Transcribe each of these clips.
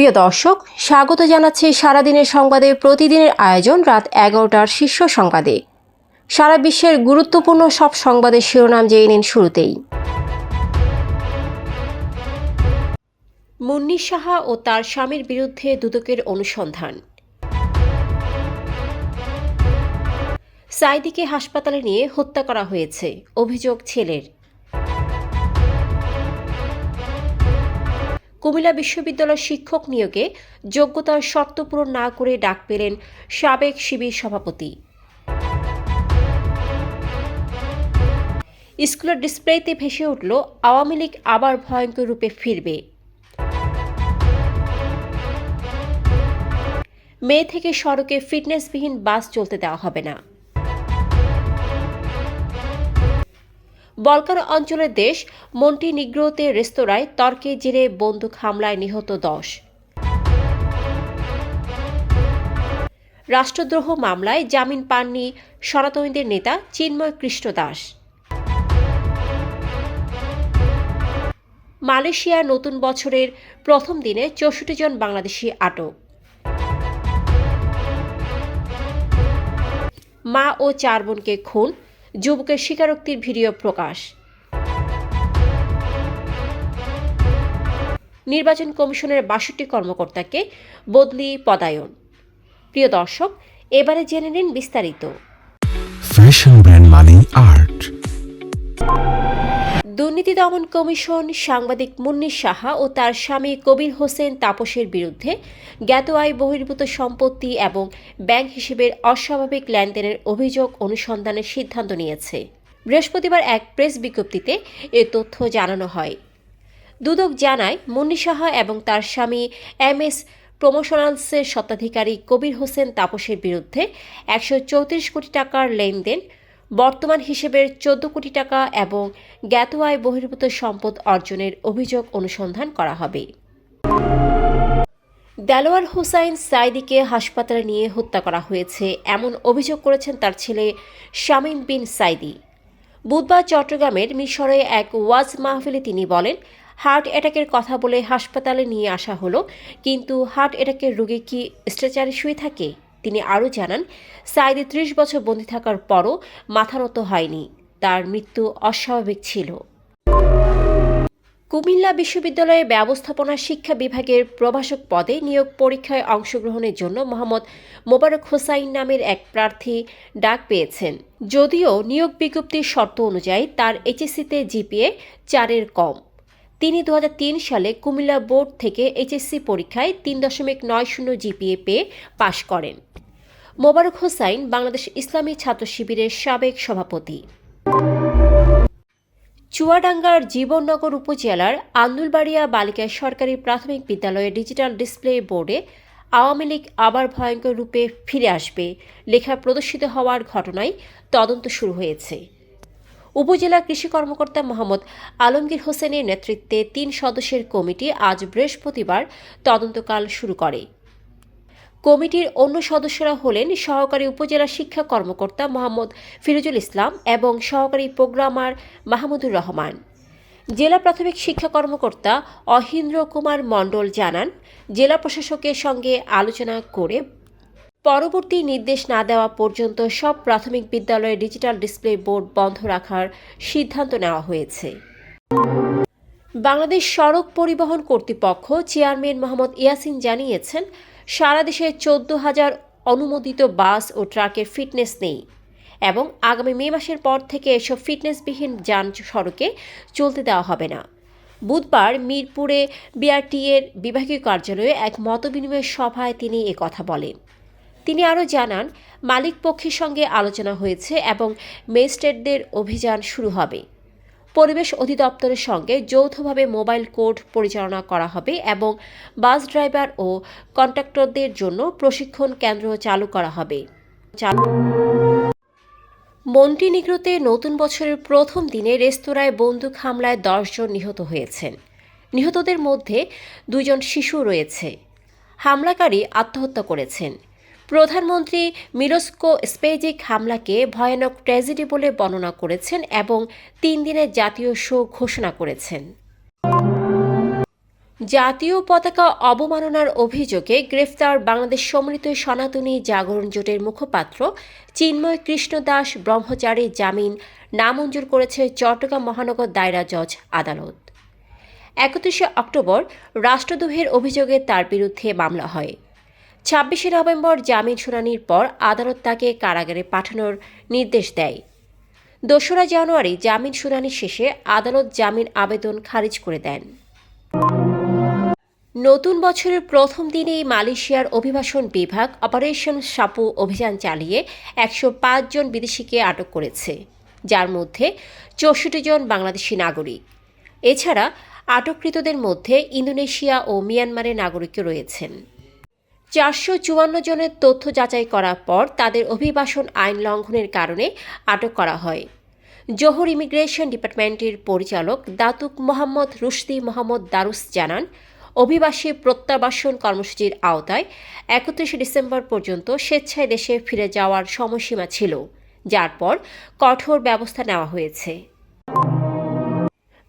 প্রিয় দর্শক, স্বাগত জানাচ্ছি সারাদিনের সংবাদে। প্রতিদিনের আয়োজন রাত এগারোটার শীর্ষ সংবাদে। সারা বিশ্বের গুরুত্বপূর্ণ সব সংবাদের শিরোনাম জেনে নিন শুরুতেই। মুন্নি সাহা ও তার স্বামীর বিরুদ্ধে দুদকের অনুসন্ধান। সাইদিকে হাসপাতালে নিয়ে হত্যা করা হয়েছে, অভিযোগ ছেলের। কুমিল্লা বিশ্ববিদ্যালয় শিক্ষক নিয়োগে যোগ্যতার শর্ত পূরণ না করে ডাক পেলেন সাবেক শিবির সভাপতি। স্কুলের ডিসপ্লেতে ভেসে উঠল, আওয়ামী লীগ আবার ভয়ঙ্কর রূপে ফিরবে। মে থেকে সড়কে ফিটনেসবিহীন বাস চলতে দেওয়া হবে না। বলকার অঞ্চলের দেশ মন্টি মন্টিনিগ্রোতে রেস্তোরাঁয় তর্কে জেরে বন্দুক হামলায় নিহত দশ। রাষ্ট্রদ্রোহ মামলায় জামিন পাননি সনাতনীদের নেতা চিন্ময় কৃষ্ণ দাস। মালয়েশিয়ার নতুন বছরের প্রথম দিনে চৌষট্টি জন বাংলাদেশি আটক। মা ও চার বোনকে খুন যুবকের স্বীকারোক্তির ভিডিও প্রকাশ। নির্বাচন কমিশনের বাষট্টি কর্মকর্তাকে বদলি পদায়ন। প্রিয় দর্শক, এবারে জেনে নিন বিস্তারিত। ফ্যাশন ব্র্যান্ড মানে আর্ট দুর্নীতি দমন কমিশন সাংবাদিক মুন্নি সাহা ও তার স্বামী কবির হোসেন তাপসের বিরুদ্ধে জ্ঞাত আয় বহির্ভূত সম্পত্তি এবং ব্যাংক হিসেবের অস্বাভাবিক লেনদেনের অভিযোগ অনুসন্ধানের সিদ্ধান্ত নিয়েছে। বৃহস্পতিবার এক প্রেস বিজ্ঞপ্তিতে এ তথ্য জানানো হয়। দুদক জানায়, মুন্নি সাহা এবং তার স্বামী এম এস প্রমোশনালসের স্বত্বাধিকারী কবির হোসেন তাপসের বিরুদ্ধে একশো চৌত্রিশ কোটি টাকার লেনদেন বর্তমান হিসেবের চোদ্দ কোটি টাকা এবং জ্ঞাত আয় বহির্ভূত সম্পদ অর্জনের অভিযোগ অনুসন্ধান করা হবে। দেলোয়ার হোসাইন সাইদিকে হাসপাতালে নিয়ে হত্যা করা হয়েছে, এমন অভিযোগ করেছেন তার ছেলে শামীম বিন সাইদি। বুধবার চট্টগ্রামের মিশরে এক ওয়াজ মাহফিলে তিনি বলেন, হার্ট অ্যাটাকের কথা বলে হাসপাতালে নিয়ে আসা হলো, কিন্তু হার্ট অ্যাটাকের রোগী কি স্ট্রেচারে শুয়ে থাকে? তিনি আরও জানান সাইদি ত্রিশ বছর বন্দি থাকার পরও মাথা নত হয়নি। তার মৃত্যু অস্বাভাবিক ছিল। কুমিল্লা বিশ্ববিদ্যালয়ে ব্যবস্থাপনা শিক্ষা বিভাগের প্রভাষক পদে নিয়োগ পরীক্ষায় অংশগ্রহণের জন্য মোহাম্মদ মোবারক হোসাইন নামের এক প্রার্থী ডাক পেয়েছেন। যদিও নিয়োগ বিজ্ঞপ্তির শর্ত অনুযায়ী তার এইচএসসিতে জিপিএ চারের কম। তিনি দু হাজার তিন সালে কুমিল্লা বোর্ড থেকে এইচএসসি পরীক্ষায় তিন দশমিক নয় শূন্য জিপিএ পেয়ে পাশ করেন। মোবারক হোসাইন বাংলাদেশ ইসলামী ছাত্র শিবিরের সাবেক সভাপতি। চুয়াডাঙ্গার জীবননগর উপজেলার আন্দুলবাড়িয়া বালিকা সরকারি প্রাথমিক বিদ্যালয়ে ডিজিটাল ডিসপ্লে বোর্ডে আওয়ামী লীগ আবার ভয়ঙ্কর রূপে ফিরে আসবে লেখা প্রদর্শিত হওয়ার ঘটনায় তদন্ত শুরু হয়েছে। উপজেলা কৃষি কর্মকর্তা মোহাম্মদ আলমগীর হোসেনের নেতৃত্বে তিন সদস্যের কমিটি আজ বৃহস্পতিবার তদন্তকাল শুরু করে। কমিটির অন্য সদস্যরা হলেন সহকারী উপজেলা শিক্ষা কর্মকর্তা মোহাম্মদ ফিরোজুল ইসলাম এবং সহকারী প্রোগ্রামার মাহমুদুর রহমান। জেলা প্রাথমিক শিক্ষা কর্মকর্তা অহিন্দ্র কুমার মণ্ডল জানান, জেলা প্রশাসকের সঙ্গে আলোচনা করে পরবর্তী নির্দেশ না দেওয়া পর্যন্ত সব প্রাথমিক বিদ্যালয়ে ডিজিটাল ডিসপ্লে বোর্ড বন্ধ রাখার সিদ্ধান্ত নেওয়া হয়েছে। বাংলাদেশ সড়ক পরিবহন কর্তৃপক্ষ চেয়ারম্যান মোহাম্মদ ইয়াসিন জানিয়েছেন, সারা দেশে চোদ্দ হাজার অনুমোদিত বাস ও ট্রাকের ফিটনেস নেই এবং আগামী মে মাসের পর থেকে এসব ফিটনেসবিহীন যান সড়কে চলতে দেওয়া হবে না। বুধবার মিরপুরে বিআরটিএর বিভাগীয় কার্যালয়ে এক মতবিনিময় সভায় তিনি কথা বলেন। তিনি আরও জানান, মালিক পক্ষের সঙ্গে আলোচনা হয়েছে এবং ম্যাজিস্ট্রেটদের অভিযান শুরু হবে। পরিবেশ অধিদপ্তরের সঙ্গে যৌথভাবে মোবাইল কোর্ট পরিচালনা করা হবে এবং বাস ড্রাইভার ও কন্ট্রাক্টরদের জন্য প্রশিক্ষণ কেন্দ্র চালু করা হবে। মন্টিনিগ্রোতে নতুন বছরের প্রথম দিনে রেস্তোরাঁয় বন্দুক হামলায় দশজন নিহত হয়েছেন। নিহতদের মধ্যে দুজন শিশু রয়েছে। হামলাকারী আত্মহত্যা করেছেন। প্রধানমন্ত্রী মিরস্কো স্পেজিক হামলাকে ভয়ানক ট্র্যাজেডি বলে বর্ণনা করেছেন এবং তিন দিনের জাতীয় শোক ঘোষণা করেছেন। জাতীয় পতাকা অবমাননার অভিযোগে গ্রেফতার বাংলাদেশ সম্মিলিত সনাতনী জাগরণ জোটের মুখপাত্র চিন্ময় কৃষ্ণ দাস ব্রহ্মচারীর জামিন নামঞ্জুর করেছে চট্টগ্রাম মহানগর দায়রা জজ আদালত। একত্রিশে অক্টোবর রাষ্ট্রদ্রোহের অভিযোগে তার বিরুদ্ধে মামলা হয়। ছাব্বিশে নভেম্বর জামিন শুনানির পর আদালত তাকে কারাগারে পাঠানোর নির্দেশ দেয়। দোসরা জানুয়ারি জামিন শুনানি শেষে আদালত জামিন আবেদন খারিজ করে দেন। নতুন বছরের প্রথম দিনেই মালয়েশিয়ার অভিবাসন বিভাগ অপারেশন সাপু অভিযান চালিয়ে একশো পাঁচ জন বিদেশিকে আটক করেছে, যার মধ্যে চৌষট্টি জন বাংলাদেশি নাগরিক। এছাড়া আটককৃতদের মধ্যে ইন্দোনেশিয়া ও মিয়ানমারের নাগরিকও রয়েছেন। চারশো চুয়ান্ন জনের তথ্য যাচাই করার পর তাদের অভিবাসন আইন লঙ্ঘনের কারণে আটক করা হয়। জোহর ইমিগ্রেশন ডিপার্টমেন্টের পরিচালক Datuk Mohammad Rusdi Mohammad Darus জানান, অভিবাসী প্রত্যাবাসন কর্মসূচির আওতায় একত্রিশে ডিসেম্বর পর্যন্ত স্বেচ্ছায় দেশে ফিরে যাওয়ার সময়সীমা ছিল, যার পর কঠোর ব্যবস্থা নেওয়া হয়েছে।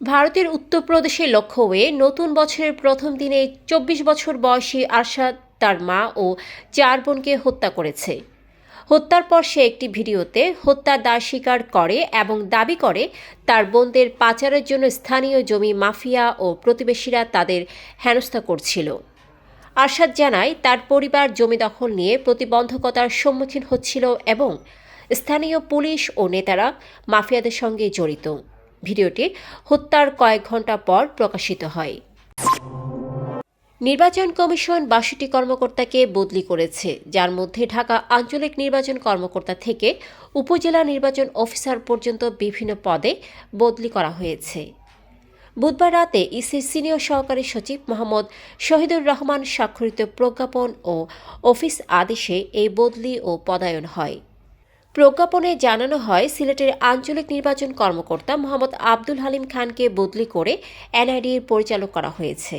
ভারতের উত্তরপ্রদেশে লক্ষ্য হয়ে নতুন বছরের প্রথম দিনে চব্বিশ বছর বয়সী আরশাদ তার মা ও চার বোনকে হত্যা করেছে। হত্যার পর সে একটি ভিডিওতে হত্যার দায় স্বীকার করে এবং দাবি করে তার বোনদের পাচারের জন্য স্থানীয় জমি মাফিয়া ও প্রতিবেশীরা তাদের হেনস্থা করছিল। আরশাদ জানায়, তার পরিবার জমি দখল নিয়ে প্রতিবন্ধকতার সম্মুখীন হচ্ছিল এবং স্থানীয় পুলিশ ও নেতারা মাফিয়াদের সঙ্গে জড়িত। ভিডিওটি হত্যার কয়েক ঘণ্টা পর প্রকাশিত হয়। নির্বাচন কমিশন বাষট্টি কর্মকর্তাকে বদলি করেছে, যার মধ্যে ঢাকা আঞ্চলিক নির্বাচন কর্মকর্তা থেকে উপজেলা নির্বাচন অফিসার পর্যন্ত বিভিন্ন পদে বদলি করা হয়েছে। বুধবার রাতে ইসির সিনিয়র সহকারী সচিব মোহাম্মদ শহীদুর রহমান স্বাক্ষরিত প্রজ্ঞাপন ও অফিস আদেশে এই বদলি ও পদায়ন হয়। প্রজ্ঞাপনে জানানো হয়, সিলেটের আঞ্চলিক নির্বাচন কর্মকর্তা মোহাম্মদ আব্দুল হালিম খানকে বদলি করে এনআইডির পরিচালক করা হয়েছে।